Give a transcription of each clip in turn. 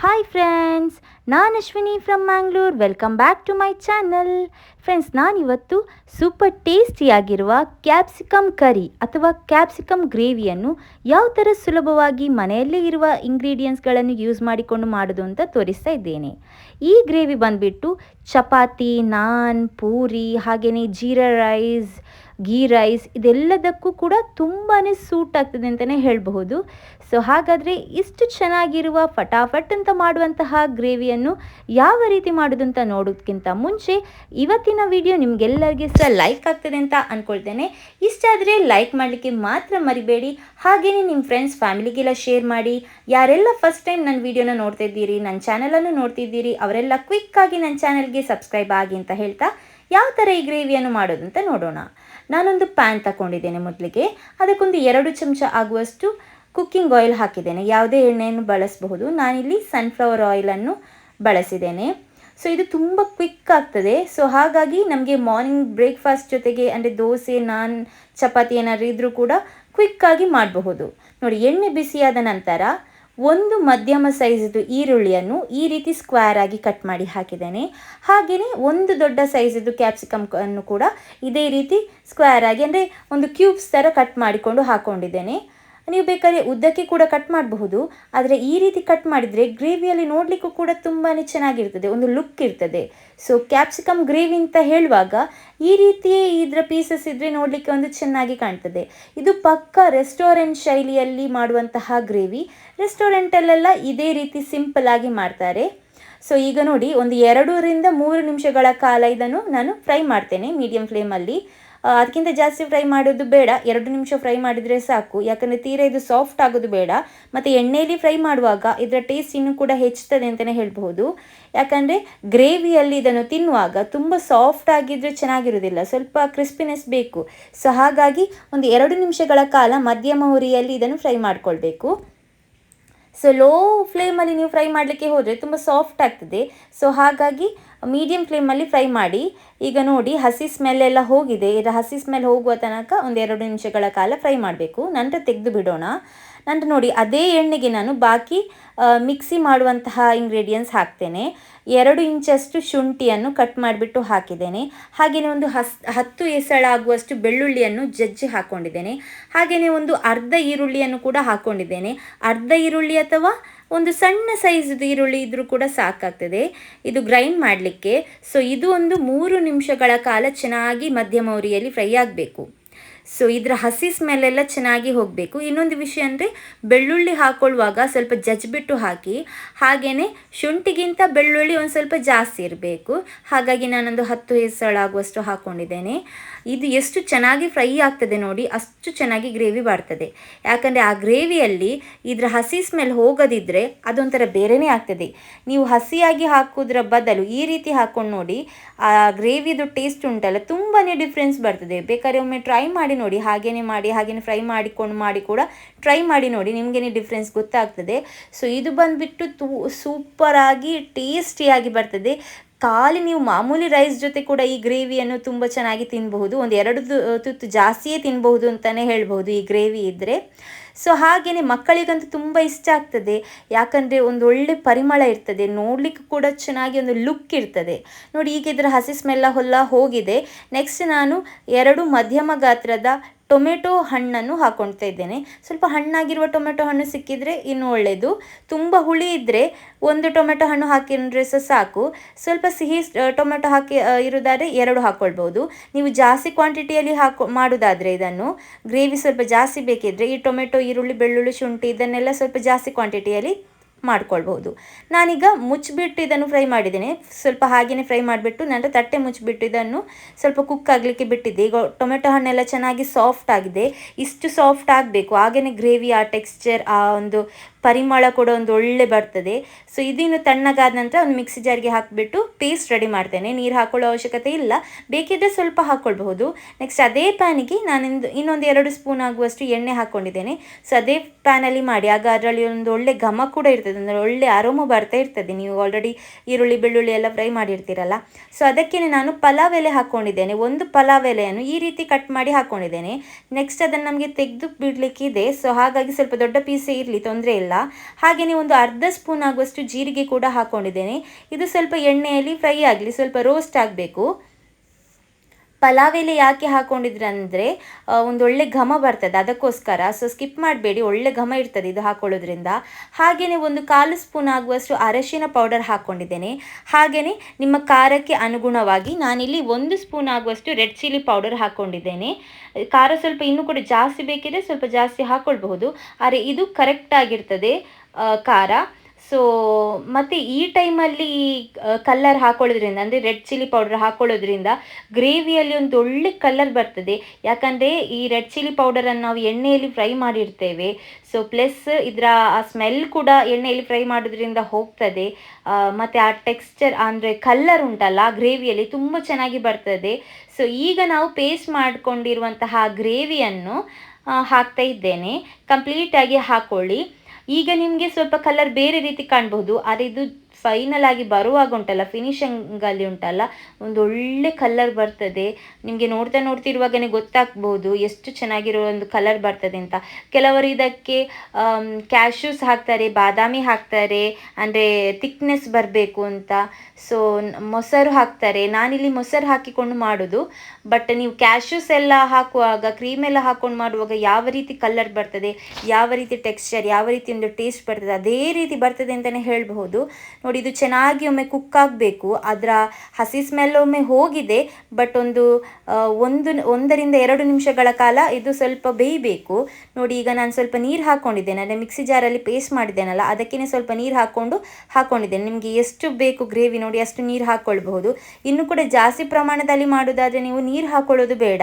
Hi friends ನಾನು Ashwini from Mangalore welcome back to my channel friends ನಾನಿವತ್ತು super ಟೇಸ್ಟಿಯಾಗಿರುವ capsicum curry ಅಥವಾ capsicum ಗ್ರೇವಿಯನ್ನು ಯಾವ ಥರ ಸುಲಭವಾಗಿ ಮನೆಯಲ್ಲೇ ಇರುವ ಇಂಗ್ರೀಡಿಯೆಂಟ್ಸ್ಗಳನ್ನು ಯೂಸ್ ಮಾಡಿಕೊಂಡು ಮಾಡೋದು ಅಂತ ತೋರಿಸ್ತಾ ಇದ್ದೇನೆ. ಈ ಗ್ರೇವಿ ಬಂದುಬಿಟ್ಟು ಚಪಾತಿ ನಾನ್ ಪೂರಿ ಹಾಗೆಯೇ ಜೀರಾ ರೈಸ್ ಗೀ ರೈಸ್ ಇದೆಲ್ಲದಕ್ಕೂ ಕೂಡ ತುಂಬಾ ಸೂಟ್ ಆಗ್ತದೆ ಅಂತಲೇ ಹೇಳಬಹುದು. ಸೊ ಹಾಗಾದರೆ ಇಷ್ಟು ಚೆನ್ನಾಗಿರುವ ಫಟಾಫಟ್ ಅಂತ ಮಾಡುವಂತಹ ಗ್ರೇವಿಯನ್ನು ಯಾವ ರೀತಿ ಮಾಡೋದು ಅಂತ ನೋಡೋದಕ್ಕಿಂತ ಮುಂಚೆ ಇವತ್ತಿನ ವಿಡಿಯೋ ನಿಮಗೆಲ್ಲರಿಗೆ ಸಹ ಲೈಕ್ ಆಗ್ತದೆ ಅಂತ ಅಂದ್ಕೊಳ್ತೇನೆ ಇಷ್ಟ ಆದರೆ ಲೈಕ್ ಮಾಡಲಿಕ್ಕೆ ಮಾತ್ರ ಮರಿಬೇಡಿ. ಹಾಗೆಯೇ ನಿಮ್ಮ ಫ್ರೆಂಡ್ಸ್ ಫ್ಯಾಮಿಲಿಗೆಲ್ಲ ಶೇರ್ ಮಾಡಿ. ಯಾರೆಲ್ಲ ಫಸ್ಟ್ ಟೈಮ್ ನನ್ನ ವಿಡಿಯೋನ ನೋಡ್ತಿದ್ದೀರಿ ನನ್ನ ಚಾನಲನ್ನು ನೋಡ್ತಿದ್ದೀರಿ ಅವರೆಲ್ಲ ಕ್ವಿಕ್ಕಾಗಿ ನನ್ನ ಚಾನಲ್ಗೆ ಸಬ್ಸ್ಕ್ರೈಬ್ ಆಗಿ ಅಂತ ಹೇಳ್ತಾ ಯಾವ ಥರ ಈ ಗ್ರೇವಿಯನ್ನು ಮಾಡೋದು ಅಂತ ನೋಡೋಣ. ನಾನೊಂದು ಪ್ಯಾನ್ ತಗೊಂಡಿದ್ದೇನೆ ಮೊದಲಿಗೆ. ಅದಕ್ಕೊಂದು ಎರಡು ಚಮಚ ಆಗುವಷ್ಟು ಕುಕ್ಕಿಂಗ್ ಆಯಿಲ್ ಹಾಕಿದ್ದೇನೆ. ಯಾವುದೇ ಎಣ್ಣೆಯನ್ನು ಬಳಸಬಹುದು. ನಾನಿಲ್ಲಿ ಸನ್ಫ್ಲವರ್ ಆಯಿಲನ್ನು ಬಳಸಿದ್ದೇನೆ. ಸೊ ಇದು ತುಂಬ ಕ್ವಿಕ್ ಆಗ್ತದೆ. ಸೊ ಹಾಗಾಗಿ ನಮಗೆ ಮಾರ್ನಿಂಗ್ ಬ್ರೇಕ್ಫಾಸ್ಟ್ ಜೊತೆಗೆ, ಅಂದರೆ ದೋಸೆ, ನಾನ್, ಚಪಾತಿ ಏನಾದರೂ ಇದ್ದರೂ ಕೂಡ ಕ್ವಿಕ್ಕಾಗಿ ಮಾಡಬಹುದು. ನೋಡಿ, ಎಣ್ಣೆ ಬಿಸಿಯಾದ ನಂತರ ಒಂದು ಮಧ್ಯಮ ಸೈಜ್ದು ಈರುಳ್ಳಿಯನ್ನು ಈ ರೀತಿ ಸ್ಕ್ವೇರ್ ಆಗಿ ಕಟ್ ಮಾಡಿ ಹಾಕಿದ್ದೇನೆ. ಹಾಗೆಯೇ ಒಂದು ದೊಡ್ಡ ಸೈಜ್ದು ಕ್ಯಾಪ್ಸಿಕಮ್ ಅನ್ನು ಕೂಡ ಇದೇ ರೀತಿ ಸ್ಕ್ವೇರ್ ಆಗಿ, ಅಂದರೆ ಒಂದು ಕ್ಯೂಬ್ಸ್ ಥರ ಕಟ್ ಮಾಡಿಕೊಂಡು ಹಾಕ್ಕೊಂಡಿದ್ದೇನೆ ನೀವು ಬೇಕಾದ್ರೆ ಉದ್ದಕ್ಕೆ ಕೂಡ ಕಟ್ ಮಾಡಬಹುದು. ಆದರೆ ಈ ರೀತಿ ಕಟ್ ಮಾಡಿದರೆ ಗ್ರೇವಿಯಲ್ಲಿ ನೋಡಲಿಕ್ಕೂ ಕೂಡ ತುಂಬಾ ಚೆನ್ನಾಗಿರ್ತದೆ. ಒಂದು ಲುಕ್ ಇರ್ತದೆ. ಸೊ ಕ್ಯಾಪ್ಸಿಕಮ್ ಗ್ರೇವಿ ಅಂತ ಹೇಳುವಾಗ ಈ ರೀತಿಯೇ ಇದರ ಪೀಸಸ್ ಇದ್ದರೆ ನೋಡಲಿಕ್ಕೆ ಒಂದು ಚೆನ್ನಾಗಿ ಕಾಣ್ತದೆ. ಇದು ಪಕ್ಕ ರೆಸ್ಟೋರೆಂಟ್ ಶೈಲಿಯಲ್ಲಿ ಮಾಡುವಂತಹ ಗ್ರೇವಿ ರೆಸ್ಟೋರೆಂಟಲ್ಲೆಲ್ಲ ಇದೇ ರೀತಿ ಸಿಂಪಲ್ ಆಗಿ ಮಾಡ್ತಾರೆ. ಸೊ ಈಗ ನೋಡಿ ಒಂದು ಎರಡರಿಂದ ಮೂರು ನಿಮಿಷಗಳ ಕಾಲ ಇದನ್ನು ನಾನು ಫ್ರೈ ಮಾಡ್ತೇನೆ ಮೀಡಿಯಂ ಫ್ಲೇಮಲ್ಲಿ ಅದಕ್ಕಿಂತ ಜಾಸ್ತಿ ಫ್ರೈ ಮಾಡೋದು ಬೇಡ. ಎರಡು ನಿಮಿಷ ಫ್ರೈ ಮಾಡಿದರೆ ಸಾಕು. ಯಾಕಂದರೆ ತೀರ ಇದು ಸಾಫ್ಟ್ ಆಗೋದು ಬೇಡ. ಮತ್ತು ಎಣ್ಣೆಯಲ್ಲಿ ಫ್ರೈ ಮಾಡುವಾಗ ಇದರ ಟೇಸ್ಟ್ ಇನ್ನೂ ಕೂಡ ಹೆಚ್ಚುತ್ತದೆ ಅಂತಲೇ ಹೇಳ್ಬಹುದು. ಯಾಕಂದರೆ ಗ್ರೇವಿಯಲ್ಲಿ ಇದನ್ನು ತಿನ್ನುವಾಗ ತುಂಬ ಸಾಫ್ಟ್ ಆಗಿದ್ದರೆ ಚೆನ್ನಾಗಿರೋದಿಲ್ಲ ಸ್ವಲ್ಪ ಕ್ರಿಸ್ಪಿನೆಸ್ ಬೇಕು. ಸೊ ಹಾಗಾಗಿ ಒಂದು ಎರಡು ನಿಮಿಷಗಳ ಕಾಲ ಮಧ್ಯಮ ಹುರಿಯಲ್ಲಿ ಇದನ್ನು ಫ್ರೈ ಮಾಡಿಕೊಳ್ಬೇಕು. ಸೊ ಲೋ ಫ್ಲೇಮಲ್ಲಿ ನೀವು ಫ್ರೈ ಮಾಡಲಿಕ್ಕೆ ಹೋದರೆ ತುಂಬ ಸಾಫ್ಟ್ ಆಗ್ತದೆ. ಸೊ ಹಾಗಾಗಿ ಮೀಡಿಯಮ್ ಫ್ಲೇಮಲ್ಲಿ ಫ್ರೈ ಮಾಡಿ, ಈಗ ನೋಡಿ ಹಸಿ ಸ್ಮೆಲ್ ಎಲ್ಲ ಹೋಗಿದೆ. ಇದು ಹಸಿ ಸ್ಮೆಲ್ ಹೋಗುವ ತನಕ ಒಂದು ಎರಡು ನಿಮಿಷಗಳ ಕಾಲ ಫ್ರೈ ಮಾಡಬೇಕು. ನಂತರ ತೆಗೆದು ಬಿಡೋಣ. ನಂತರ ನೋಡಿ ಅದೇ ಎಣ್ಣೆಗೆ ನಾನು ಬಾಕಿ ಮಿಕ್ಸಿ ಮಾಡುವಂತಹ ಇಂಗ್ರೀಡಿಯೆಂಟ್ಸ್ ಹಾಕ್ತೇನೆ. ಎರಡು ಇಂಚಷ್ಟು ಶುಂಠಿಯನ್ನು ಕಟ್ ಮಾಡಿಬಿಟ್ಟು ಹಾಕಿದ್ದೇನೆ. ಹಾಗೆಯೇ ಒಂದು ಹಸ್, ಹತ್ತು ಎಸಳಾಗುವಷ್ಟು ಬೆಳ್ಳುಳ್ಳಿಯನ್ನು ಜಜ್ಜಿ ಹಾಕ್ಕೊಂಡಿದ್ದೇನೆ ಹಾಗೆಯೇ ಒಂದು ಅರ್ಧ ಈರುಳ್ಳಿಯನ್ನು ಕೂಡ ಹಾಕ್ಕೊಂಡಿದ್ದೇನೆ ಅರ್ಧ ಈರುಳ್ಳಿ ಅಥವಾ ಒಂದು ಸಣ್ಣ ಸೈಜ್ದು ಈರುಳ್ಳಿ ಇದ್ದರೂ ಕೂಡ ಸಾಕಾಗ್ತದೆ. ಇದು ಗ್ರೈಂಡ್ ಮಾಡಲಿಕ್ಕೆ. ಸೊ ಇದು ಒಂದು ಮೂರು ನಿಮಿಷಗಳ ಕಾಲ ಚೆನ್ನಾಗಿ ಮಧ್ಯಮ ಉರಿಯಲ್ಲಿ ಫ್ರೈ ಆಗಬೇಕು. ಸೊ ಇದರ ಹಸಿ ಸ್ಮೆಲ್ಲೆಲ್ಲ ಚೆನ್ನಾಗಿ ಹೋಗಬೇಕು. ಇನ್ನೊಂದು ವಿಷಯ ಅಂದರೆ, ಬೆಳ್ಳುಳ್ಳಿ ಹಾಕ್ಕೊಳ್ಳುವಾಗ ಸ್ವಲ್ಪ ಜಜ್ಬಿಟ್ಟು ಹಾಕಿ ಹಾಗೆಯೇ ಶುಂಠಿಗಿಂತ ಬೆಳ್ಳುಳ್ಳಿ ಒಂದು ಸ್ವಲ್ಪ ಜಾಸ್ತಿ ಇರಬೇಕು. ಹಾಗಾಗಿ ನಾನೊಂದು ಹತ್ತು ಹೆಸಳಾಗುವಷ್ಟು ಹಾಕ್ಕೊಂಡಿದ್ದೇನೆ ಇದು ಎಷ್ಟು ಚೆನ್ನಾಗಿ ಫ್ರೈ ಆಗ್ತದೆ ನೋಡಿ, ಅಷ್ಟು ಚೆನ್ನಾಗಿ ಗ್ರೇವಿ ಬರ್ತದೆ. ಯಾಕಂದರೆ ಆ ಗ್ರೇವಿಯಲ್ಲಿ ಇದರ ಹಸಿ ಸ್ಮೆಲ್ ಹೋಗದಿದ್ದರೆ ಅದೊಂಥರ ಬೇರೆಯೇ ಆಗ್ತದೆ. ನೀವು ಹಸಿಯಾಗಿ ಹಾಕೋದ್ರ ಬದಲು ಈ ರೀತಿ ಹಾಕ್ಕೊಂಡು ನೋಡಿ, ಆ ಗ್ರೇವಿದು ಟೇಸ್ಟ್ ಉಂಟಲ್ಲ ತುಂಬಾ ಡಿಫ್ರೆನ್ಸ್ ಬರ್ತದೆ. ಬೇಕಾದ್ರೆ ಒಮ್ಮೆ ಟ್ರೈ ಮಾಡಿ ನೋಡಿ, ಹಾಗೇನೆ ಮಾಡಿ, ಹಾಗೇನೆ ಫ್ರೈ ಮಾಡಿಕೊಂಡು ಮಾಡಿ ಕೂಡ ಟ್ರೈ ಮಾಡಿ ನೋಡಿ, ನಿಮಗೇನೆ ಡಿಫ್ರೆನ್ಸ್ ಗೊತ್ತಾಗ್ತದೆ. ಸೊ ಇದು ಬಂದುಬಿಟ್ಟು ತೂ ಸೂಪರಾಗಿ ಟೇಸ್ಟಿಯಾಗಿ ಬರ್ತದೆ. ಖಾಲಿ ನೀವು ಮಾಮೂಲಿ ರೈಸ್ ಜೊತೆ ಕೂಡ ಈ ಗ್ರೇವಿಯನ್ನು ತುಂಬ ಚೆನ್ನಾಗಿ ತಿನ್ನಬಹುದು ಒಂದು ಎರಡು ತುತ್ತು ಜಾಸ್ತಿಯೇ ತಿನ್ನಬಹುದು ಅಂತಲೇ ಹೇಳ್ಬೋದು ಈ ಗ್ರೇವಿ ಇದ್ದರೆ ಸೊ ಹಾಗೆಯೇ ಮಕ್ಕಳಿಗಂತೂ ತುಂಬ ಇಷ್ಟ ಆಗ್ತದೆ. ಯಾಕಂದರೆ ಒಂದು ಒಳ್ಳೆ ಪರಿಮಳ ಇರ್ತದೆ. ನೋಡಲಿಕ್ಕೂ ಕೂಡ ಚೆನ್ನಾಗಿ ಒಂದು ಲುಕ್ ಇರ್ತದೆ. ನೋಡಿ ಈಗ ಇದರ ಹಸಿ ಸ್ಮೆಲ್ಲ ಹೊಲ್ಲ ಹೋಗಿದೆ. ನೆಕ್ಸ್ಟ್ ನಾನು ಎರಡು ಮಧ್ಯಮ ಗಾತ್ರದ ಟೊಮೆಟೊ ಹಣ್ಣನ್ನು ಹಾಕ್ಕೊಳ್ತಾ ಇದ್ದೇನೆ. ಸ್ವಲ್ಪ ಹಣ್ಣಾಗಿರುವ ಟೊಮೆಟೊ ಹಣ್ಣು ಸಿಕ್ಕಿದರೆ ಇನ್ನೂ ಒಳ್ಳೆಯದು ತುಂಬ ಹುಳಿ ಇದ್ದರೆ ಒಂದು ಟೊಮೆಟೊ ಹಣ್ಣು ಹಾಕಿದ್ರೆ ಸಹ ಸಾಕು. ಸ್ವಲ್ಪ ಸಿಹಿ ಟೊಮೆಟೊ ಹಾಕಿ ಇರೋದಾದರೆ ಎರಡು ಹಾಕ್ಕೊಳ್ಬೋದು ನೀವು ಜಾಸ್ತಿ ಕ್ವಾಂಟಿಟಿಯಲ್ಲಿ ಹಾಕೊ, ಮಾಡೋದಾದರೆ ಇದನ್ನು. ಗ್ರೇವಿ ಸ್ವಲ್ಪ ಜಾಸ್ತಿ ಬೇಕಿದ್ದರೆ ಈ ಟೊಮೆಟೊ, ಈರುಳ್ಳಿ, ಬೆಳ್ಳುಳ್ಳಿ, ಶುಂಠಿ ಇದನ್ನೆಲ್ಲ ಸ್ವಲ್ಪ ಜಾಸ್ತಿ ಕ್ವಾಂಟಿಟಿಯಲ್ಲಿ ಮಾಡ್ಕೊಳ್ಬೋದು ನಾನೀಗ ಮುಚ್ಚಿಬಿಟ್ಟು ಇದನ್ನು ಫ್ರೈ ಮಾಡಿದ್ದೇನೆ. ಸ್ವಲ್ಪ ಹಾಗೆಯೇ ಫ್ರೈ ಮಾಡಿಬಿಟ್ಟು, ನಂತರ ತಟ್ಟೆ ಮುಚ್ಚಿಬಿಟ್ಟು ಇದನ್ನು ಸ್ವಲ್ಪ ಕುಕ್ ಆಗಲಿಕ್ಕೆ ಬಿಟ್ಟಿದ್ದೆ. ಈಗ ಟೊಮೆಟೊ ಹಣ್ಣೆಲ್ಲ ಚೆನ್ನಾಗಿ ಸಾಫ್ಟ್ ಆಗಿದೆ. ಇಷ್ಟು ಸಾಫ್ಟ್ ಆಗಬೇಕು. ಹಾಗೆಯೇ ಗ್ರೇವಿ ಆ ಟೆಕ್ಸ್ಚರ್ ಆ ಒಂದು ಪರಿಮಳ ಕೂಡ ಒಂದು ಒಳ್ಳೆ ಬರ್ತದೆ. ಸೊ ಇದಿನ್ನು ತಣ್ಣಗಾದ ನಂತರ ಒಂದು ಮಿಕ್ಸಿ ಜಾರ್ಗೆ ಹಾಕಿಬಿಟ್ಟು ಪೇಸ್ಟ್ ರೆಡಿ ಮಾಡ್ತೇನೆ. ನೀರು ಹಾಕೊಳ್ಳೋ ಅವಶ್ಯಕತೆ ಇಲ್ಲ. ಬೇಕಿದ್ದರೆ ಸ್ವಲ್ಪ ಹಾಕ್ಕೊಳ್ಬಹುದು ನೆಕ್ಸ್ಟ್ ಅದೇ ಪ್ಯಾನಿಗೆ ನಾನಿಂದು ಇನ್ನೊಂದು ಎರಡು ಸ್ಪೂನ್ ಆಗುವಷ್ಟು ಎಣ್ಣೆ ಹಾಕ್ಕೊಂಡಿದ್ದೇನೆ ಸೊ ಅದೇ ಪ್ಯಾನಲ್ಲಿ ಮಾಡಿ. ಆಗ ಅದರಲ್ಲಿ ಒಂದು ಒಳ್ಳೆ ಘಮ ಕೂಡ ಇರ್ತದೆ. ಅಂದರೆ ಒಳ್ಳೆ ಅರೋಮ ಬರ್ತಾ ಇರ್ತದೆ. ನೀವು ಆಲ್ರೆಡಿ ಈರುಳ್ಳಿ, ಬೆಳ್ಳುಳ್ಳಿ ಎಲ್ಲ ಫ್ರೈ ಮಾಡಿರ್ತೀರಲ್ಲ. ಸೊ ಅದಕ್ಕೆ ನಾನು ಪಲಾವ್ ಎಲೆ ಹಾಕ್ಕೊಂಡಿದ್ದೇನೆ ಒಂದು ಪಲಾವ್ ಎಲೆಯನ್ನು ಈ ರೀತಿ ಕಟ್ ಮಾಡಿ ಹಾಕ್ಕೊಂಡಿದ್ದೇನೆ ನೆಕ್ಸ್ಟ್ ಅದನ್ನು ನಮಗೆ ತೆಗೆದು ಬಿಡಲಿಕ್ಕಿದೆ. ಸೊ ಹಾಗಾಗಿ ಸ್ವಲ್ಪ ದೊಡ್ಡ ಪೀಸೇ ಇರಲಿ. ತೊಂದರೆ ಇಲ್ಲ. ಎಲ್ಲ ಹಾಗೆಯೇ ಒಂದು ಅರ್ಧ ಸ್ಪೂನ್ ಆಗುವಷ್ಟು ಜೀರಿಗೆ ಕೂಡ ಹಾಕ್ಕೊಂಡಿದ್ದೇನೆ ಇದು ಸ್ವಲ್ಪ ಎಣ್ಣೆಯಲ್ಲಿ ಫ್ರೈ ಆಗಲಿ, ಸ್ವಲ್ಪ ರೋಸ್ಟ್ ಆಗಬೇಕು. ಪಲಾವ್ ಎಲೆ ಯಾಕೆ ಹಾಕೊಂಡಿದ್ರೆ ಅಂದರೆ ಒಂದು ಒಳ್ಳೆ ಘಮ ಬರ್ತದೆ. ಅದಕ್ಕೋಸ್ಕರ ಸೊ ಸ್ಕಿಪ್ ಮಾಡಬೇಡಿ ಒಳ್ಳೆ ಘಮ ಇರ್ತದೆ ಇದು ಹಾಕೊಳ್ಳೋದ್ರಿಂದ. ಹಾಗೆಯೇ ಒಂದು ಕಾಲು ಸ್ಪೂನ್ ಆಗುವಷ್ಟು ಅರಶಿನ ಪೌಡರ್ ಹಾಕ್ಕೊಂಡಿದ್ದೇನೆ ಹಾಗೆಯೇ ನಿಮ್ಮ ಖಾರಕ್ಕೆ ಅನುಗುಣವಾಗಿ ನಾನಿಲ್ಲಿ ಒಂದು ಸ್ಪೂನ್ ಆಗುವಷ್ಟು ರೆಡ್ ಚಿಲ್ಲಿ ಪೌಡರ್ ಹಾಕ್ಕೊಂಡಿದ್ದೇನೆ ಖಾರ ಸ್ವಲ್ಪ ಇನ್ನೂ ಕೂಡ ಜಾಸ್ತಿ ಬೇಕಿದ್ರೆ ಸ್ವಲ್ಪ ಜಾಸ್ತಿ ಹಾಕ್ಕೊಳ್ಬಹುದು ಆದರೆ ಇದು ಕರೆಕ್ಟ್ ಆಗಿರ್ತದೆ ಆ, ಖಾರ. ಸೊ ಮತ್ತು ಈ ಟೈಮಲ್ಲಿ ಕಲ್ಲರ್ ಹಾಕೊಳ್ಳೋದ್ರಿಂದ, ಅಂದರೆ ರೆಡ್ ಚಿಲ್ಲಿ ಪೌಡರ್ ಹಾಕೊಳ್ಳೋದ್ರಿಂದ ಗ್ರೇವಿಯಲ್ಲಿ ಒಂದು ಒಳ್ಳೆ ಕಲರ್ ಬರ್ತದೆ. ಯಾಕಂದರೆ ಈ ರೆಡ್ ಚಿಲ್ಲಿ ಪೌಡರನ್ನು ನಾವು ಎಣ್ಣೆಯಲ್ಲಿ ಫ್ರೈ ಮಾಡಿರ್ತೇವೆ. ಸೊ ಪ್ಲಸ್ ಇದರ ಆ ಸ್ಮೆಲ್ ಕೂಡ ಎಣ್ಣೆಯಲ್ಲಿ ಫ್ರೈ ಮಾಡೋದ್ರಿಂದ ಹೋಗ್ತದೆ. ಮತ್ತು ಆ ಟೆಕ್ಸ್ಚರ್ ಅಂದರೆ ಕಲ್ಲರ್ ಉಂಟಲ್ಲ ಗ್ರೇವಿಯಲ್ಲಿ ತುಂಬ ಚೆನ್ನಾಗಿ ಬರ್ತದೆ. ಸೊ ಈಗ ನಾವು ಪೇಸ್ಟ್ ಮಾಡಿಕೊಂಡಿರುವಂತಹ ಗ್ರೇವಿಯನ್ನು ಹಾಕ್ತಾ ಇದ್ದೇನೆ. ಕಂಪ್ಲೀಟಾಗಿ ಹಾಕ್ಕೊಳ್ಳಿ ಈಗ ನಿಮಗೆ ಸ್ವಲ್ಪ ಕಲರ್ ಬೇರೆ ರೀತಿ ಕಾಣಬಹುದು ಆದರೆ ಇದು ಫೈನಲ್ ಆಗಿ ಬರುವಾಗ ಉಂಟಲ್ಲ ಫಿನಿಶಿಂಗಲ್ಲಿ ಉಂಟಲ್ಲ, ಒಂದು ಒಳ್ಳೆ ಕಲರ್ ಬರ್ತದೆ. ನಿಮಗೆ ನೋಡ್ತಾ ನೋಡ್ತಿರುವಾಗನೇ ಗೊತ್ತಾಗ್ಬೋದು ಎಷ್ಟು ಚೆನ್ನಾಗಿರೋ ಒಂದು ಕಲರ್ ಬರ್ತದೆ ಅಂತ. ಕೆಲವರು ಇದಕ್ಕೆ ಕ್ಯಾಶ್ಯೂಸ್ ಹಾಕ್ತಾರೆ, ಬಾದಾಮಿ ಹಾಕ್ತಾರೆ, ಅಂದರೆ ಥಿಕ್ನೆಸ್ ಬರಬೇಕು ಅಂತ. ಸೊ ಮೊಸರು ಹಾಕ್ತಾರೆ. ನಾನಿಲ್ಲಿ ಮೊಸರು ಹಾಕಿಕೊಂಡು ಮಾಡೋದು ಬಟ್ ನೀವು ಕ್ಯಾಶ್ಯೂಸ್ ಎಲ್ಲ ಹಾಕುವಾಗ ಕ್ರೀಮ್ ಎಲ್ಲ ಹಾಕೊಂಡು ಮಾಡುವಾಗ ಯಾವ ರೀತಿ ಕಲರ್ ಬರ್ತದೆ, ಯಾವ ರೀತಿ ಟೆಕ್ಸ್ಚರ್ ಯಾವ ರೀತಿ ಒಂದು ಟೇಸ್ಟ್ ಬರ್ತದೆ, ಅದೇ ರೀತಿ ಬರ್ತದೆ ಅಂತಲೇ ಹೇಳಬಹುದು. ನೋಡಿ, ಇದು ಚೆನ್ನಾಗಿ ಒಮ್ಮೆ ಕುಕ್ ಆಗಬೇಕು. ಅದರ ಹಸಿ ಸ್ಮೆಲ್ ಒಮ್ಮೆ ಹೋಗಿದೆ ಬಟ್ ಒಂದು ಒಂದು, ಒಂದರಿಂದ ಎರಡು ನಿಮಿಷಗಳ ಕಾಲ ಇದು ಸ್ವಲ್ಪ ಬೇಯಬೇಕು. ನೋಡಿ, ಈಗ ನಾನು ಸ್ವಲ್ಪ ನೀರು ಹಾಕ್ಕೊಂಡಿದ್ದೇನೆ ಅಂದರೆ ಮಿಕ್ಸಿ ಜಾರಲ್ಲಿ ಪೇಸ್ಟ್ ಮಾಡಿದ್ದೇನಲ್ಲ ಅದಕ್ಕೇ ಸ್ವಲ್ಪ ನೀರು ಹಾಕ್ಕೊಂಡು ಹಾಕ್ಕೊಂಡಿದ್ದೇನೆ ನಿಮಗೆ ಎಷ್ಟು ಬೇಕು ಗ್ರೇವಿ ನೋಡಿ, ಅಷ್ಟು ನೀರು ಹಾಕ್ಕೊಳ್ಬಹುದು ಇನ್ನು ಕೂಡ ಜಾಸ್ತಿ ಪ್ರಮಾಣದಲ್ಲಿ ಮಾಡೋದಾದರೆ ನೀವು ನೀರು ಹಾಕ್ಕೊಳ್ಳೋದು ಬೇಡ.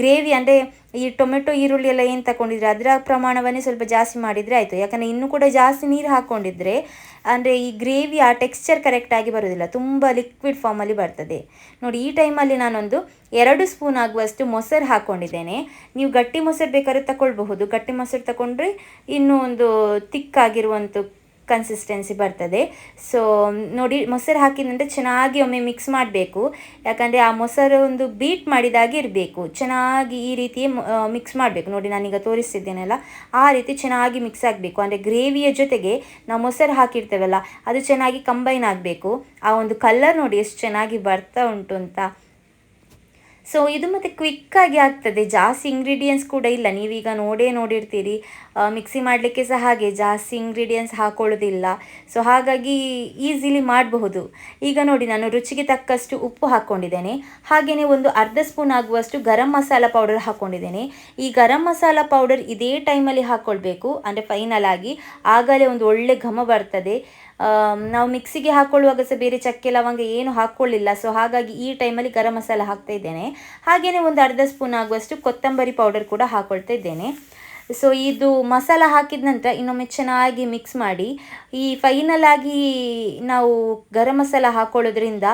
ಗ್ರೇವಿ ಅಂದರೆ ಈ ಟೊಮೆಟೊ, ಈರುಳ್ಳಿ ಎಲ್ಲ ಏನು ತಗೊಂಡಿದ್ರೆ ಅದರ ಪ್ರಮಾಣವನ್ನೇ ಸ್ವಲ್ಪ ಜಾಸ್ತಿ ಮಾಡಿದರೆ ಆಯಿತು. ಯಾಕಂದರೆ ಇನ್ನೂ ಕೂಡ ಜಾಸ್ತಿ ನೀರು ಹಾಕ್ಕೊಂಡಿದ್ರೆ ಅಂದರೆ ಈ ಗ್ರೇವಿ ಆ ಟೆಕ್ಸ್ಚರ್ ಕರೆಕ್ಟಾಗಿ ಬರೋದಿಲ್ಲ. ತುಂಬ ಲಿಕ್ವಿಡ್ ಫಾರ್ಮಲ್ಲಿ ಬರ್ತದೆ. ನೋಡಿ, ಈ ಟೈಮಲ್ಲಿ ನಾನೊಂದು ಎರಡು ಸ್ಪೂನ್ ಆಗುವಷ್ಟು ಮೊಸರು ಹಾಕ್ಕೊಂಡಿದ್ದೇನೆ ನೀವು ಗಟ್ಟಿ ಮೊಸರು ಬೇಕಾದ್ರೆ ತಗೊಳ್ಬಹುದು ಗಟ್ಟಿ ಮೊಸರು ತಗೊಂಡ್ರೆ ಇನ್ನೂ ಒಂದು ತಿಕ್ಕಾಗಿರುವಂಥ ಕನ್ಸಿಸ್ಟೆನ್ಸಿ ಬರ್ತದೆ. ಸೊ ನೋಡಿ, ಮೊಸರು ಹಾಕಿದಂತೆ ಚೆನ್ನಾಗಿ ಒಮ್ಮೆ ಮಿಕ್ಸ್ ಮಾಡಬೇಕು. ಯಾಕಂದರೆ ಆ ಮೊಸರು ಒಂದು ಬೀಟ್ ಮಾಡಿದಾಗೆ ಇರಬೇಕು. ಚೆನ್ನಾಗಿ ಈ ರೀತಿ ಮಿಕ್ಸ್ ಮಾಡಬೇಕು. ನೋಡಿ, ನಾನೀಗ ತೋರಿಸ್ತಿದ್ದೇನಲ್ಲ? ಆ ರೀತಿ ಚೆನ್ನಾಗಿ ಮಿಕ್ಸ್ ಆಗಬೇಕು. ಅಂದರೆ ಗ್ರೇವಿಯ ಜೊತೆಗೆ ನಾವು ಮೊಸರು ಹಾಕಿರ್ತೇವಲ್ಲ, ಅದು ಚೆನ್ನಾಗಿ ಕಂಬೈನ್ ಆಗಬೇಕು. ಆ ಒಂದು ಕಲರ್ ನೋಡಿ, ಎಷ್ಟು ಚೆನ್ನಾಗಿ ಬರ್ತಾ ಉಂಟು ಅಂತ. ಸೊ ಇದು ಮತ್ತು ಕ್ವಿಕ್ಕಾಗಿ ಆಗ್ತದೆ. ಜಾಸ್ತಿ ಇಂಗ್ರೀಡಿಯೆಂಟ್ಸ್ ಕೂಡ ಇಲ್ಲ. ನೀವೀಗ ನೋಡೇ ನೋಡಿರ್ತೀರಿ. ಮಿಕ್ಸಿ ಮಾಡಲಿಕ್ಕೆ ಸಹ ಹಾಗೆ ಜಾಸ್ತಿ ಇಂಗ್ರೀಡಿಯೆಂಟ್ಸ್ ಹಾಕೊಳ್ಳೋದಿಲ್ಲ. ಸೊ ಹಾಗಾಗಿ ಈಸಿಲಿ ಮಾಡಬಹುದು. ಈಗ ನೋಡಿ, ನಾನು ರುಚಿಗೆ ತಕ್ಕಷ್ಟು ಉಪ್ಪು ಹಾಕ್ಕೊಂಡಿದ್ದೇನೆ ಹಾಗೆಯೇ ಒಂದು ಅರ್ಧ ಸ್ಪೂನ್ ಆಗುವಷ್ಟು ಗರಂ ಮಸಾಲ ಪೌಡರ್ ಹಾಕ್ಕೊಂಡಿದ್ದೇನೆ ಈ ಗರಂ ಮಸಾಲ ಪೌಡರ್ ಇದೇ ಟೈಮಲ್ಲಿ ಹಾಕ್ಕೊಳ್ಬೇಕು ಅಂದರೆ ಫೈನಲ್ ಆಗಿ ಆಗಲೇ ಒಂದು ಒಳ್ಳೆ ಘಮ ಬರ್ತದೆ. ನಾವು ಮಿಕ್ಸಿಗೆ ಹಾಕ್ಕೊಳ್ಳುವಾಗ ಸಹ ಬೇರೆ ಚಕ್ಕೆ, ಲವಂಗ ಏನು ಹಾಕ್ಕೊಳ್ಳಿಲ್ಲ ಸೊ ಹಾಗಾಗಿ ಈ ಟೈಮಲ್ಲಿ ಗರಂ ಮಸಾಲ ಹಾಕ್ತಾ ಇದ್ದೇನೆ. ಹಾಗೆಯೇ ಒಂದು ಅರ್ಧ ಸ್ಪೂನ್ ಆಗುವಷ್ಟು ಕೊತ್ತಂಬರಿ ಪೌಡರ್ ಕೂಡ ಹಾಕ್ಕೊಳ್ತಾ ಇದ್ದೇನೆ. ಸೊ ಇದು ಮಸಾಲ ಹಾಕಿದ ನಂತರ ಇನ್ನೊಮ್ಮೆ ಚೆನ್ನಾಗಿ ಮಿಕ್ಸ್ ಮಾಡಿ, ಈ ಫೈನಲ್ ಆಗಿ ನಾವು ಗರಂ ಮಸಾಲ ಹಾಕ್ಕೊಳ್ಳೋದ್ರಿಂದ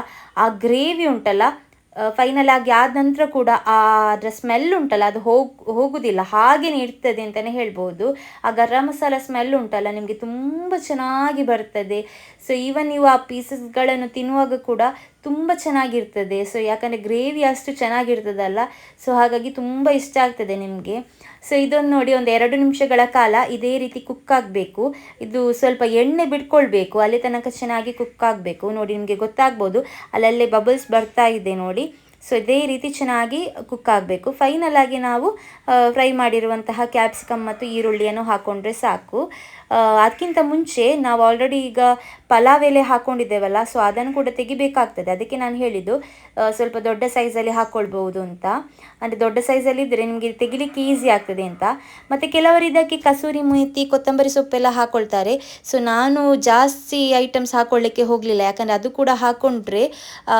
ಆ ಗ್ರೇವಿ ಉಂಟಲ್ಲ ಫೈನಲ್ ಆಗಿ ಆದ ನಂತರ ಕೂಡ ಆ ಅದರ ಸ್ಮೆಲ್ ಉಂಟಲ್ಲ, ಅದು ಹೋಗಿ ಹೋಗುವುದಿಲ್ಲ ಹಾಗೆ ನೀಡ್ತದೆ ಅಂತಲೇ ಹೇಳ್ಬೋದು. ಆ ಗರಂ ಮಸಾಲ ಸ್ಮೆಲ್ ಉಂಟಲ್ಲ, ನಿಮಗೆ ತುಂಬ ಚೆನ್ನಾಗಿ ಬರ್ತದೆ. ಸೊ ಈವನ್ ನೀವು ಆ ಪೀಸಸ್ಗಳನ್ನು ತಿನ್ನುವಾಗ ಕೂಡ ತುಂಬ ಚೆನ್ನಾಗಿರ್ತದೆ. ಸೊ ಯಾಕಂದರೆ ಗ್ರೇವಿ ಅಷ್ಟು ಚೆನ್ನಾಗಿರ್ತದಲ್ಲ. ಸೊ ಹಾಗಾಗಿ ತುಂಬ ಇಷ್ಟ ಆಗ್ತದೆ ನಿಮಗೆ. ಸೊ ಇದೊಂದು ನೋಡಿ ಒಂದು ಎರಡು ನಿಮಿಷಗಳ ಕಾಲ ಇದೇ ರೀತಿ ಕುಕ್ ಆಗಬೇಕು. ಇದು ಸ್ವಲ್ಪ ಎಣ್ಣೆ ಬಿಟ್ಕೊಳ್ಬೇಕು. ಅಲ್ಲಿ ತನಕ ಚೆನ್ನಾಗಿ ಕುಕ್ ಆಗಬೇಕು. ನೋಡಿ, ನಿಮಗೆ ಗೊತ್ತಾಗ್ಬೋದು. ಅಲ್ಲಲ್ಲೇ ಬಬಲ್ಸ್ ಬರ್ತಾ ಇದೆ ನೋಡಿ. ಸೊ ಇದೇ ರೀತಿ ಚೆನ್ನಾಗಿ ಕುಕ್ ಆಗಬೇಕು. ಫೈನಲ್ ನಾವು ಫ್ರೈ ಮಾಡಿರುವಂತಹ ಕ್ಯಾಪ್ಸಿಕಮ್ ಮತ್ತು ಈರುಳ್ಳಿಯನ್ನು ಹಾಕ್ಕೊಂಡ್ರೆ ಸಾಕು. ಅದಕ್ಕಿಂತ ಮುಂಚೆ ನಾವು ಆಲ್ರೆಡಿ ಈಗ ಪಲಾವ್ ಎಲೆ ಹಾಕೊಂಡಿದ್ದೇವಲ್ಲ ಸೊ ಅದನ್ನು ಕೂಡ ತೆಗಿಬೇಕಾಗ್ತದೆ. ಅದಕ್ಕೆ ನಾನು ಹೇಳಿದ್ದು ಸ್ವಲ್ಪ ದೊಡ್ಡ ಸೈಜಲ್ಲಿ ಹಾಕ್ಕೊಳ್ಬೋದು ಅಂತ. ಅಂದರೆ ದೊಡ್ಡ ಸೈಜಲ್ಲಿ ಇದ್ದರೆ ನಿಮಗೆ ತೆಗಿಲಿಕ್ಕೆ ಈಸಿ ಆಗ್ತದೆ ಅಂತ. ಮತ್ತು ಕೆಲವರು ಇದಕ್ಕೆ ಕಸೂರಿ ಮೇಥಿ ಕೊತ್ತಂಬರಿ ಸೊಪ್ಪೆಲ್ಲ ಹಾಕ್ಕೊಳ್ತಾರೆ ಸೊ ನಾನು ಜಾಸ್ತಿ ಐಟಮ್ಸ್ ಹಾಕ್ಕೊಳ್ಳಿಕ್ಕೆ ಹೋಗಲಿಲ್ಲ. ಯಾಕಂದರೆ ಅದು ಕೂಡ ಹಾಕ್ಕೊಂಡ್ರೆ ಆ,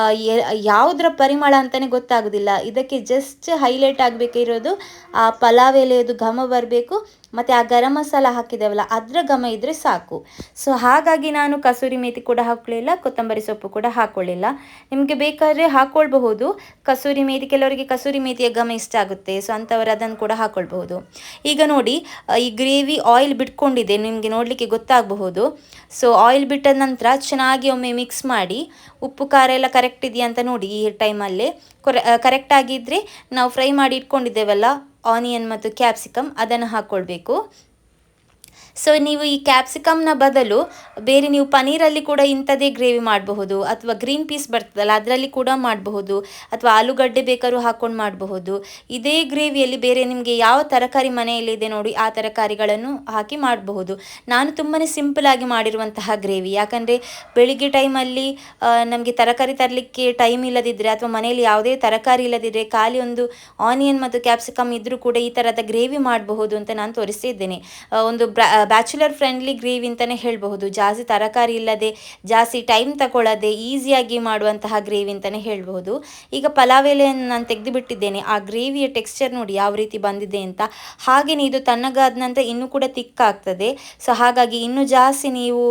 ಯಾವುದರ ಪರಿಮಳ ಅಂತಲೇ ಗೊತ್ತಾಗೋದಿಲ್ಲ. ಇದಕ್ಕೆ ಜಸ್ಟ್ ಹೈಲೈಟ್ ಆಗಬೇಕಿರೋದು ಆ ಪಲಾವ್ ಎಲೆಯದು ಘಮ ಬರಬೇಕು. ಮತ್ತು ಆ ಗರಂ ಮಸಾಲ ಹಾಕಿದ್ದೇವಲ್ಲ ಅದರ ಘಮ ಇದ್ದರೆ ಸಾಕು. ಸೊ ಹಾಗಾಗಿ ನಾನು ಕಸೂರಿ ಮೇಥಿ ಕೂಡ ಹಾಕೊಳ್ಳಿಲ್ಲ ಕೊತ್ತಂಬರಿ ಸೊಪ್ಪು ಕೂಡ ಹಾಕೊಳ್ಳಿಲ್ಲ ನಿಮಗೆ ಬೇಕಾದರೆ ಹಾಕೊಳ್ಬಹುದು ಕಸೂರಿ ಮೇಥಿ ಕೆಲವರಿಗೆ ಕಸೂರಿ ಮೇಥಿಯ ಘಮ ಇಷ್ಟ ಆಗುತ್ತೆ ಸೊ ಅಂಥವರು ಅದನ್ನು ಕೂಡ ಹಾಕ್ಕೊಳ್ಬಹುದು. ಈಗ ನೋಡಿ ಈ ಗ್ರೇವಿ ಆಯಿಲ್ ಬಿಟ್ಕೊಂಡಿದೆ, ನಿಮಗೆ ನೋಡಲಿಕ್ಕೆ ಗೊತ್ತಾಗಬಹುದು. ಸೊ ಆಯಿಲ್ ಬಿಟ್ಟ ನಂತರ ಚೆನ್ನಾಗಿ ಒಮ್ಮೆ ಮಿಕ್ಸ್ ಮಾಡಿ, ಉಪ್ಪು, ಖಾರ ಎಲ್ಲ ಕರೆಕ್ಟ್ ಇದೆಯಾ ಅಂತ ನೋಡಿ ಈ ಟೈಮಲ್ಲೇ ಕೊರೆ ಕರೆಕ್ಟ್ ಆಗಿದ್ದರೆ ನಾವು ಫ್ರೈ ಮಾಡಿ ಇಟ್ಕೊಂಡಿದ್ದೇವಲ್ಲ ಆನಿಯನ್ ಮತ್ತು ಕ್ಯಾಪ್ಸಿಕಮ್ ಅದನ್ನು ಹಾಕ್ಕೊಳ್ಬೇಕು ಸೊ ನೀವು ಈ ಕ್ಯಾಪ್ಸಿಕಮ್ನ ಬದಲು ಬೇರೆ ನೀವು ಪನೀರಲ್ಲಿ ಕೂಡ ಇಂಥದೇ ಗ್ರೇವಿ ಮಾಡಬಹುದು ಅಥವಾ ಗ್ರೀನ್ ಪೀಸ್ ಬರ್ತದಲ್ಲ, ಅದರಲ್ಲಿ ಕೂಡ ಮಾಡಬಹುದು ಅಥವಾ ಆಲೂಗಡ್ಡೆ ಬೇಕಾದ್ರೂ ಹಾಕ್ಕೊಂಡು ಮಾಡಬಹುದು. ಇದೇ ಗ್ರೇವಿಯಲ್ಲಿ ಬೇರೆ ನಿಮಗೆ ಯಾವ ತರಕಾರಿ ಮನೆಯಲ್ಲಿದೆ ನೋಡಿ, ಆ ತರಕಾರಿಗಳನ್ನು ಹಾಕಿ ಮಾಡಬಹುದು. ನಾನು ತುಂಬಾ ಸಿಂಪಲ್ ಆಗಿ ಮಾಡಿರುವಂತಹ ಗ್ರೇವಿ ಯಾಕಂದರೆ ಬೆಳಿಗ್ಗೆ ಟೈಮಲ್ಲಿ ನಮಗೆ ತರಕಾರಿ ತರಲಿಕ್ಕೆ ಟೈಮ್ ಇಲ್ಲದಿದ್ದರೆ ಅಥವಾ ಮನೆಯಲ್ಲಿ ಯಾವುದೇ ತರಕಾರಿ ಇಲ್ಲದಿದ್ದರೆ ಖಾಲಿ ಒಂದು ಆನಿಯನ್ ಮತ್ತು ಕ್ಯಾಪ್ಸಿಕಮ್ ಇದ್ದರೂ ಕೂಡ ಈ ಥರದ ಗ್ರೇವಿ ಮಾಡಬಹುದು ಅಂತ ನಾನು ತೋರಿಸ್ತಿದ್ದೇನೆ ಒಂದು ಬ್ಯಾಚುಲರ್ ಫ್ರೆಂಡ್ಲಿ ಗ್ರೇವಿ ಅಂತಲೇ ಹೇಳಬಹುದು. ಜಾಸ್ತಿ ತರಕಾರಿ ಇಲ್ಲದೆ, ಜಾಸ್ತಿ ಟೈಮ್ ತಗೊಳ್ಳದೆ, ಈಸಿಯಾಗಿ ಮಾಡುವಂತಹ ಗ್ರೇವಿ ಅಂತಲೇ ಹೇಳಬಹುದು. ಈಗ ಪಲಾವ್ ಎಲೆಯನ್ನು ನಾನು ತೆಗೆದು ಬಿಟ್ಟಿದ್ದೇನೆ ಆ ಗ್ರೇವಿಯ ಟೆಕ್ಸ್ಚರ್ ನೋಡಿ ಯಾವ ರೀತಿ ಬಂದಿದೆ ಅಂತ. ಹಾಗೆಯೇ ಇದು ತಣ್ಣಗಾದ ನಂತರ ಇನ್ನೂ ಕೂಡ ತಿಕ್ಕಾಗ್ತದೆ. ಸೊ ಹಾಗಾಗಿ ಇನ್ನೂ ಜಾಸ್ತಿ ನೀವು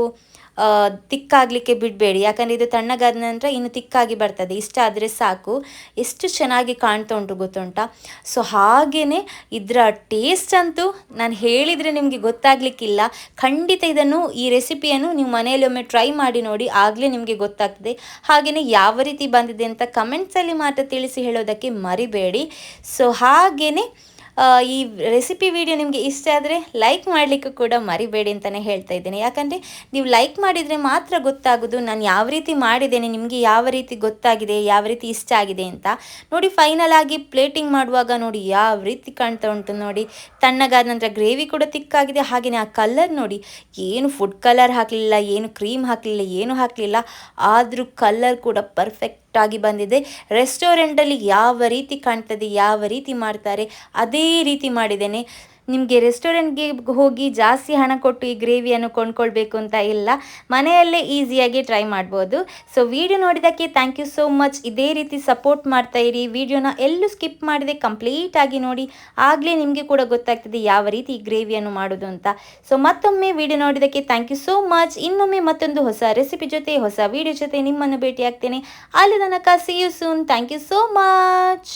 ತಿಕ್ಕಾಗಲಿಕ್ಕೆ ಬಿಡಬೇಡಿ. ಯಾಕಂದರೆ ಇದು ತಣ್ಣಗಾದ ನಂತರ ಇನ್ನು ತಿಕ್ಕಾಗಿ ಬರ್ತದೆ. ಇಷ್ಟ ಆದರೆ ಸಾಕು. ಎಷ್ಟು ಚೆನ್ನಾಗಿ ಕಾಣ್ತಾ ಉಂಟು ಗೊತ್ತುಂಟಾ? ಸೊ ಹಾಗೆಯೇ ಇದರ ಟೇಸ್ಟ್ ಅಂತೂ ನಾನು ಹೇಳಿದರೆ ನಿಮಗೆ ಗೊತ್ತಾಗಲಿಕ್ಕಿಲ್ಲ. ಖಂಡಿತ ಇದನ್ನು, ಈ ರೆಸಿಪಿಯನ್ನು ನೀವು ಮನೆಯಲ್ಲಿ ಒಮ್ಮೆ ಟ್ರೈ ಮಾಡಿ ನೋಡಿ, ಆಗಲೇ ನಿಮಗೆ ಗೊತ್ತಾಗ್ತದೆ. ಹಾಗೆಯೇ ಯಾವ ರೀತಿ ಬಂದಿದೆ ಅಂತ ಕಮೆಂಟ್ಸಲ್ಲಿ ಮಾತ್ರ ತಿಳಿಸಿ ಹೇಳೋದಕ್ಕೆ ಮರಿಬೇಡಿ. ಸೊ ಹಾಗೆಯೇ ಈ ರೆಸಿಪಿ ವಿಡಿಯೋ ನಿಮಗೆ ಇಷ್ಟ ಆದರೆ ಲೈಕ್ ಮಾಡಲಿಕ್ಕೂ ಕೂಡ ಮರಿಬೇಡಿ ಅಂತಲೇ ಹೇಳ್ತಾ ಇದ್ದೇನೆ. ಯಾಕಂದರೆ ನೀವು ಲೈಕ್ ಮಾಡಿದರೆ ಮಾತ್ರ ಗೊತ್ತಾಗೋದು ನಾನು ಯಾವ ರೀತಿ ಮಾಡಿದ್ದೇನೆ, ನಿಮಗೆ ಯಾವ ರೀತಿ ಗೊತ್ತಾಗಿದೆ, ಯಾವ ರೀತಿ ಇಷ್ಟ ಆಗಿದೆ ಅಂತ. ನೋಡಿ ಫೈನಲ್ ಆಗಿ ಪ್ಲೇಟಿಂಗ್ ಮಾಡುವಾಗ ನೋಡಿ ಯಾವ ರೀತಿ ಕಾಣ್ತಾ ಉಂಟು ನೋಡಿ. ತಣ್ಣಗಾದ ನಂತರ ಗ್ರೇವಿ ಕೂಡ ತಿಕ್ಕಾಗಿದೆ ಹಾಗೆಯೇ ಆ ಕಲರ್ ನೋಡಿ. ಏನು ಫುಡ್ ಕಲರ್ ಹಾಕಲಿಲ್ಲ, ಏನು ಕ್ರೀಮ್ ಹಾಕಲಿಲ್ಲ, ಏನು ಹಾಕಲಿಲ್ಲ. ಆದರೂ ಕಲರ್ ಕೂಡ ಪರ್ಫೆಕ್ಟ್ ಆಗಿ ಬಂದಿದೆ. ರೆಸ್ಟೋರೆಂಟಲ್ಲಿ ಯಾವ ರೀತಿ ಕಾಣ್ತದೆ ಯಾವ ರೀತಿ ಮಾಡ್ತಾರೆ ಅದೇ ರೀತಿ ಮಾಡಿದ್ದೇನೆ. ನಿಮಗೆ ರೆಸ್ಟೋರೆಂಟ್ಗೆ ಹೋಗಿ ಜಾಸ್ತಿ ಹಣ ಕೊಟ್ಟು ಈ ಗ್ರೇವಿಯನ್ನು ಕೊಂಡ್ಕೊಳ್ಬೇಕು ಅಂತ ಇಲ್ಲ. ಮನೆಯಲ್ಲೇ ಈಸಿಯಾಗಿ ಟ್ರೈ ಮಾಡ್ಬೋದು. ಸೊ ವಿಡಿಯೋ ನೋಡಿದ್ದಕ್ಕೆ ಥ್ಯಾಂಕ್ ಯು ಸೋ ಮಚ್ ಇದೇ ರೀತಿ ಸಪೋರ್ಟ್ ಮಾಡ್ತಾ ಇರಿ. ವಿಡಿಯೋನ ಎಲ್ಲೂ ಸ್ಕಿಪ್ ಮಾಡಿದೆ ಕಂಪ್ಲೀಟ್ ಆಗಿ ನೋಡಿ. ಆಗಲೇ ನಿಮಗೆ ಕೂಡ ಗೊತ್ತಾಗ್ತದೆ ಯಾವ ರೀತಿ ಈ ಗ್ರೇವಿಯನ್ನು ಮಾಡೋದು ಅಂತ. ಸೊ ಮತ್ತೊಮ್ಮೆ ವಿಡಿಯೋ ನೋಡಿದ್ದಕ್ಕೆ ಥ್ಯಾಂಕ್ ಯು ಸೋ ಮಚ್ ಇನ್ನೊಮ್ಮೆ ಮತ್ತೊಂದು ಹೊಸ ರೆಸಿಪಿ ಜೊತೆ, ಹೊಸ ವಿಡಿಯೋ ಜೊತೆ ನಿಮ್ಮನ್ನು ಭೇಟಿ ಆಗ್ತೇನೆ ಅಲ್ಲಿ ತನಕ see you soon thank you so much